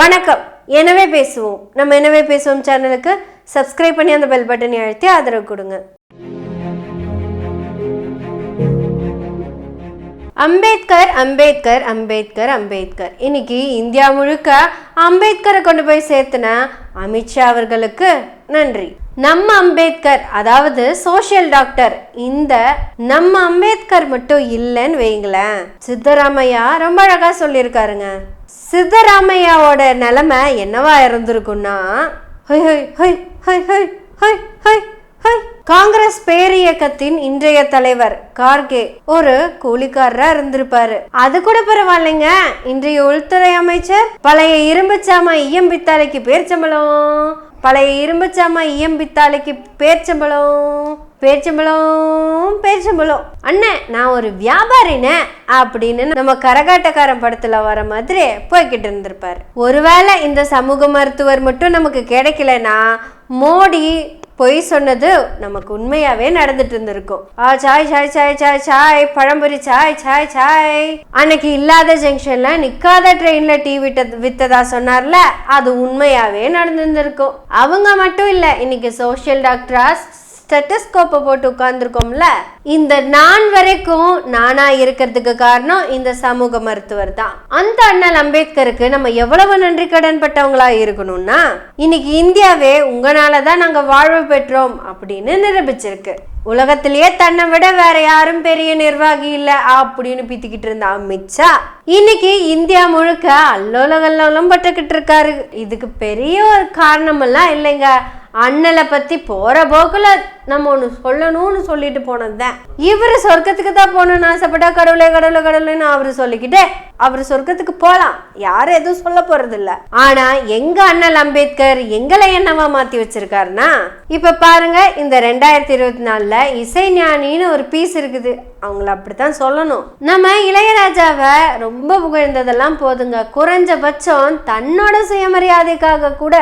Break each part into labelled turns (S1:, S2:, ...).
S1: வணக்கம். எனவே பேசுவோம். நம்ம எனவே பேசுவோம் சேனலுக்கு சப்ஸ்கிரைப் பண்ணி அந்த பெல் பட்டனை அழுத்தி ஆதரவு கொடுங்க. அம்பேத்கர் அம்பேத்கர் அம்பேத்கர் அம்பேத்கர். இன்னைக்கு இந்தியா முழுக்க அம்பேத்கரை கொண்டு போய் சேர்த்துன அமித்ஷா அவர்களுக்கு நன்றி. நம்ம அம்பேத்கர் அதாவது சோஷியல் டாக்டர் இந்த நம்ம அம்பேத்கர் மட்டும் இல்லைன்னு வைங்களேன். சித்தராமையா ரொம்ப அழகா சொல்லியிருக்காருங்க. சித்தராமையாவோட நிலமை என்னவா இருந்திருக்குன்னா ஹொய் ஹொய் ஹொய் ஹொய் ஹொய் ஹொய் ஹொய் ஹொய் காங்கிரஸ் பேரியக்கத்தின் இன்றைய தலைவர் கார்கே ஒரு கூலிக்காரரா இருந்திருப்பாரு. அது கூட பரவாயில்லைங்க. இன்றைய உள்துறை அமைச்சர் பழைய இரும்புச்சாம பேர் சம்பளம் பழைய இரும்புச்சாமா இயம்பித்தாளைக்கு பேர்ச்சம்பளம் பேர்ச்சம்பளம் பேர்ச்சம்பளம் அண்ணே நான் ஒரு வியாபாரினே அப்படின்னு நம்ம கரகாட்டக்காரன் படத்துல வர மாதிரி போய்கிட்டு இருந்திருப்பாரு. ஒருவேளை இந்த சமூக மருத்துவர் மட்டும் நமக்கு கிடைக்கலன்னா மோடி பொய் சொன்னது நமக்கு உண்மையாவே நடந்துட்டு இருந்திருக்கும். ஆ சாய் சாய் சாய் சாய் சாய் பழம்பொரி சாய் சாய் சாய். அன்னைக்கு இல்லாத ஜங்ஷன்ல நிக்காத ட்ரெயின்ல டீ விட்ட வித்ததா சொன்னார்ல அது உண்மையாவே நடந்திருந்திருக்கும். அவங்க மட்டும் இல்ல இன்னைக்கு சோஷியல் டாக்டரா ஸ்டெட்டஸ்கோப்பை போட்டு உட்கார்ந்துருக்கோம்ல இந்த நான் வரைக்கும் நானா இருக்கிறதுக்கு காரணம் இந்த சமூக மருத்துவர் தான். அந்த அண்ணல் அம்பேத்கருக்கு நம்ம எவ்வளவு நன்றி கடன் பட்டவங்களா இருக்கணும்னா இன்னைக்கு இந்தியாவே உங்களால தான் நாங்க வாழ்வு பெற்றோம் அப்படின்னு நிரூபிச்சிருக்கு. உலகத்திலேயே தன்னை விட வேற யாரும் பெரிய நிர்வாகி இல்ல அப்படின்னு பித்திக்கிட்டு இருந்த அமித்ஷா இன்னைக்கு இந்தியா முழுக்க அல்லோலகல்லோலம் பட்டுக்கிட்டு இருக்காரு. இதுக்கு பெரிய ஒரு காரணமெல்லாம் இல்லைங்க. அண்ணலை பற்றி போகிற போக்கில் நம்ம ஒன்று சொல்லணும்னு சொல்லிட்டு போனது தான் இவர் சொர்க்கத்துக்கு தான் போகணும்னு ஆசைப்பட்டா கடவுளே கடவுளே கடவுளேன்னு அவர் சொல்லிக்கிட்டே அவர் சொர்க்கத்துக்கு போகலாம் யாரும் எதுவும் சொல்ல போகிறது இல்லை ஆனால் எங்கள் அண்ணல் அம்பேத்கர் எங்களை என்னவா மாற்றி வச்சிருக்காருன்னா இப்போ பாருங்க இந்த ரெண்டாயிரத்தி இருபத்தி நாலுல இசை ஞானின்னு ஒரு பீஸ் இருக்குது. அவங்கள அப்படித்தான் சொல்லணும். நம்ம இளையராஜாவை ரொம்ப புகழ்ந்ததெல்லாம் போதுங்க. குறைஞ்சபட்சம் தன்னோட சுயமரியாதைக்காக கூட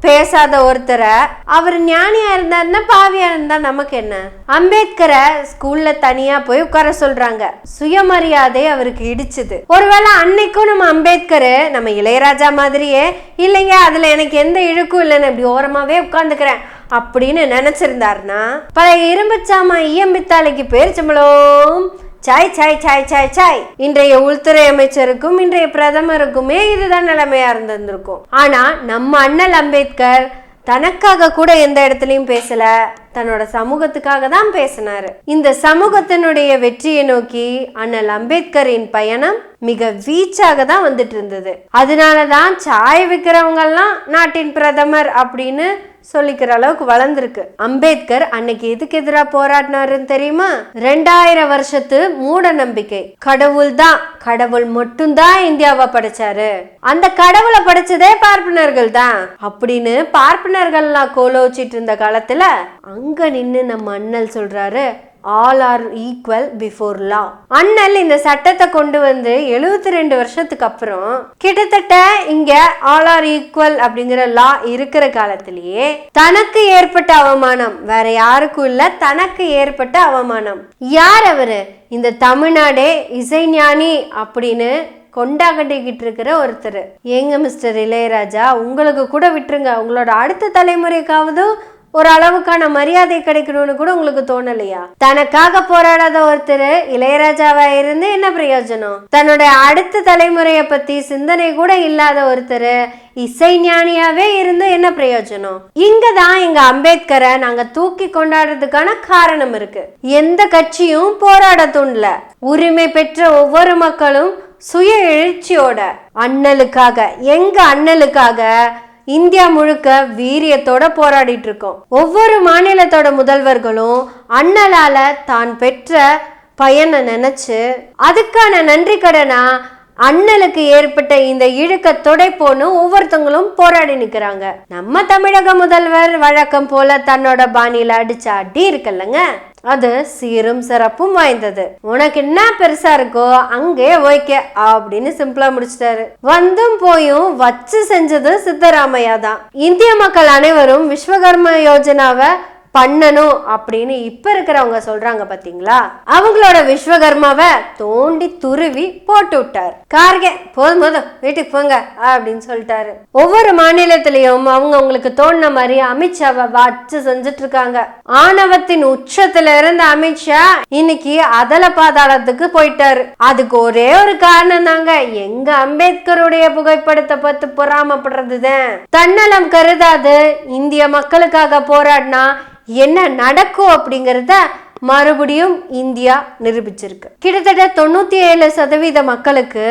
S1: பேசாத ஒருத்தரை அவர் ஞானியா இருந்தாருன்னா பாவியா இருந்தா நமக்கு என்ன? அம்பேத்கரை ஸ்கூல்ல தனியா போய் உட்கார சொல்றாங்க. சுயமரியாதை அவருக்கு இடிச்சுது. ஒருவேளை அன்னைக்கும் நம்ம அம்பேத்கர் நம்ம இளையராஜா மாதிரியே இல்லைங்க அதுல எனக்கு எந்த இழுக்கும் இல்லைன்னு இப்படி ஓரமாவே உட்கார்ந்துக்கிறேன் அப்படின்னு நினைச்சிருந்தாருன்னா பழைய இரும்புச்சாமா இயம்பித்தாலைக்கு பேர் சம்பளம் சாய் சாய் சாய் சாய் சாய் இன்றைய உள்துறை அமைச்சருக்கும் இன்றைய பிரதமருக்குமே இதுதான் நிலைமையா இருந்திருக்கும் ஆனா நம்ம அண்ணல் அம்பேத்கர் தனக்காக கூட எந்த இடத்துலயும் பேசல. தன்னோட சமூகத்துக்காக தான் பேசினாரு. இந்த சமூகத்தினுடைய வெற்றியை நோக்கி அண்ணல் அம்பேத்கரின் பயணம் மிக வீச்சாக தான் வந்துட்டு இருந்தது. அதனாலதான் சாய் விற்கிறவங்கெல்லாம் நாட்டின் பிரதமர் அப்படின்னு சொல்லிக்கிற அளவுக்கு வளர்ந்துருக்கு. அம்பேத்கர் அன்னைக்கு எதுக்கு எதிராக போராடினாருன்னு தெரியுமா? ரெண்டாயிரம் வருஷத்து மூட நம்பிக்கை. கடவுள் தான். கடவுள் மட்டும்தான் இந்தியாவை படைச்சாரு. அந்த கடவுளை படைச்சதே பார்ப்பனர்கள் தான். அப்படின்னு பார்ப்பனர்கள்லாம் கோலோச்சிட்டு இருந்த காலத்துல அங்க நின்னு நம்ம அண்ணல் சொல்றாரு all are equal before law அண்ணல் இந்த சட்டத்தை கொண்டு வந்து எழுபத்தி ரெண்டு வருஷத்துக்கு அப்புறம் கிட்டத்தட்ட இங்க ஆல் ஆர் ஈக்குவல் அப்படிங்கிற லா இருக்கிற காலத்திலேயே தனக்கு ஏற்பட்ட அவமானம் வேற யாருக்கும் இல்ல தனக்கு ஏற்பட்ட அவமானம். யார் அவரு? இந்த தமிழ்நாடே இசைஞானி அப்படின்னு கொண்டாடிக்கிட்டு இருக்கிற ஒருத்தர். ஏங்க மிஸ்டர் இளையராஜா உங்களுக்கு கூட விட்டுருங்க. உங்களோட அடுத்த தலைமுறைக்காவது ஒரு அளவுக்கான மரியாதை கிடைக்கணும்னு கூட உங்களுக்கு தோணலையா? தனக்காக போராடாத ஒருத்தர் இளையராஜாவா இருந்து என்ன பிரயோஜனம்? தன்னுடைய அடுத்த தலைமுறைய பத்தி சிந்தனை கூட இல்லாத ஒருத்தர் இசை ஞானியாவே இருந்து என்ன பிரயோஜனம்? இங்கதான் எங்க அம்பேத்கரை நாங்க தூக்கி கொண்டாடுறதுக்கான காரணம் இருக்கு. எந்த கட்சியும் போராட தூண்டல. உரிமை பெற்ற ஒவ்வொரு மக்களும் சுய எழுச்சியோட அண்ணலுக்காக எங்க அண்ணலுக்காக இந்தியா முழுக்க வீரியத்தோட போராடிட்டு இருக்கோம் ஒவ்வொரு மாநிலத்தோட முதல்வர்களும் அண்ணலால தான் பெற்ற பயனை நினைச்சு அதுக்கான நன்றி கடனா அண்ணலுக்கு ஏற்பட்ட இந்த இழுக்க துடைப்போன்னு ஒவ்வொருத்தவங்களும் போராடி நிக்கிறாங்க. நம்ம தமிழக முதல்வர் வழக்கம் போல தன்னோட பாணியில அடிச்ச அடி இருக்குல்லங்க. அது சீரும் சிறப்பும் வாய்ந்தது. உனக்கு என்ன பெருசா இருக்கோ அங்கே ஓய்க்க அப்படின்னு சிம்பிளா முடிச்சிட்டாரு. வந்தும் போயும் வச்சு செஞ்சது சித்தராமையா தான். இந்திய மக்கள் அனைவரும் விஸ்வகர்ம யோஜனாவை பண்ணணும் அப்படின்னு இப்ப இருக்கிறவங்க சொல்றாங்க பாத்தீங்களா? அவங்களோட விஸ்வகர்மாவை தோண்டி துருவி போட்டு விட்டார். கார்கே போதும் போதும் வீட்டுக்கு போங்க அப்படின்னு சொல்லிட்டாரு. ஒவ்வொரு மாநிலத்திலையும் அவங்க அவங்களுக்கு தோணுன மாதிரி அமித்ஷாவை வச்சு செஞ்சுட்டு இருக்காங்க. ஆணவத்தின் உச்சத்துல இருந்த அமித்ஷா இன்னைக்கு அதல பாதாளத்துக்கு போயிட்டாரு. அதுக்கு ஒரே ஒரு காரணம் தாங்க எங்க அம்பேத்கருடைய புகைப்படத்தை பார்த்து பொறாமப்படுறதுதான். தன்னலம் கருதாது இந்திய மக்களுக்காக போராடினா என்ன நடக்கும் அப்படிங்கிறத மறுபடியும் இந்தியா நிரூபிச்சிருக்கு. கிட்டத்தட்ட தொண்ணூத்தி ஏழு சதவீத மக்களுக்கு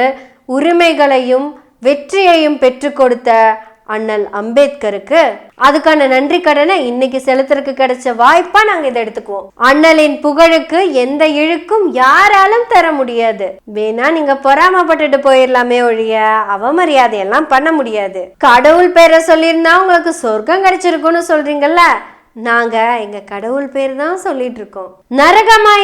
S1: உரிமைகளையும் வெற்றியையும் பெற்றுக் கொடுத்த அண்ணல் அம்பேத்கருக்கு அதுக்கான நன்றி கடனை இன்னைக்கு செலுத்துறதுக்கு கிடைச்ச வாய்ப்பா நாங்க இதை எடுத்துக்குவோம். அண்ணலின் புகழுக்கு எந்த இழுக்கும் யாராலும் தர முடியாது. வேணா நீங்க பொறாமப்பட்டுட்டு போயிடலாமே ஒழிய அவமரியாதை எல்லாம் பண்ண முடியாது. கடவுள் பேரை சொல்லியிருந்தா உங்களுக்கு சொர்க்கம் கிடைச்சிருக்குன்னு சொல்றீங்கல்ல? நாங்கள் எங்கள் கடவுள் பேர் தான் சொல்லிட்டு இருக்கோம்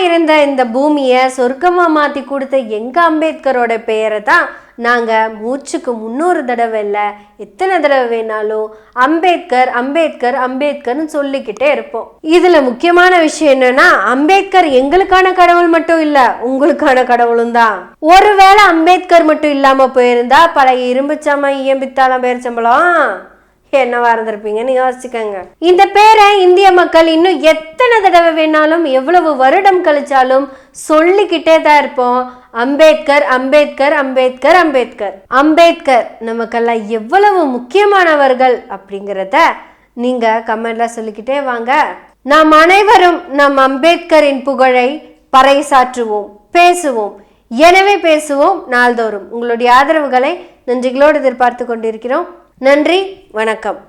S1: இருந்த இந்த பூமியை சொர்க்கமாக மாற்றி கொடுத்த எங்கள் அம்பேத்கரோட பெயரை தான் நாங்கள் மூச்சுக்கு முன்னூறு தடவை இல்லை எத்தனை தடவை வேணாலும் அம்பேத்கர் அம்பேத்கர் அம்பேத்கர்னு சொல்லிக்கிட்டே இருப்போம். இதில் முக்கியமான விஷயம் என்னன்னா அம்பேத்கர் எங்களுக்கான கடவுள் மட்டும் இல்லை உங்களுக்கான கடவுளும் தான். ஒருவேளை அம்பேத்கர் மட்டும் இல்லாமல் போயிருந்தா பழைய இரும்புச்சாம இயம்பித்தாலாம் பேர் சம்பளம் என்னவா இருந்திருப்பீங்கன்னு யோசிச்சுக்கோங்க. இந்த பேரை இந்திய மக்கள் இன்னும் எத்தனை தடவை வேணாலும் எவ்வளவு வருடம் கழிச்சாலும் சொல்லிக்கிட்டே தான் இருப்போம். அம்பேத்கர் அம்பேத்கர் அம்பேத்கர் அம்பேத்கர். அம்பேத்கர் நமக்கெல்லாம் எவ்வளவு முக்கியமானவர்கள் அப்படிங்கிறத நீங்க கமெண்ட்ல சொல்லிக்கிட்டே வாங்க. நாம் அனைவரும் நம் அம்பேத்கரின் புகழை பறைசாற்றுவோம் பேசுவோம். எனவே பேசுவோம் நாள்தோறும். உங்களுடைய ஆதரவுகளை நன்றிகளோடு எதிர்பார்த்து கொண்டிருக்கிறோம். நன்றி வணக்கம்.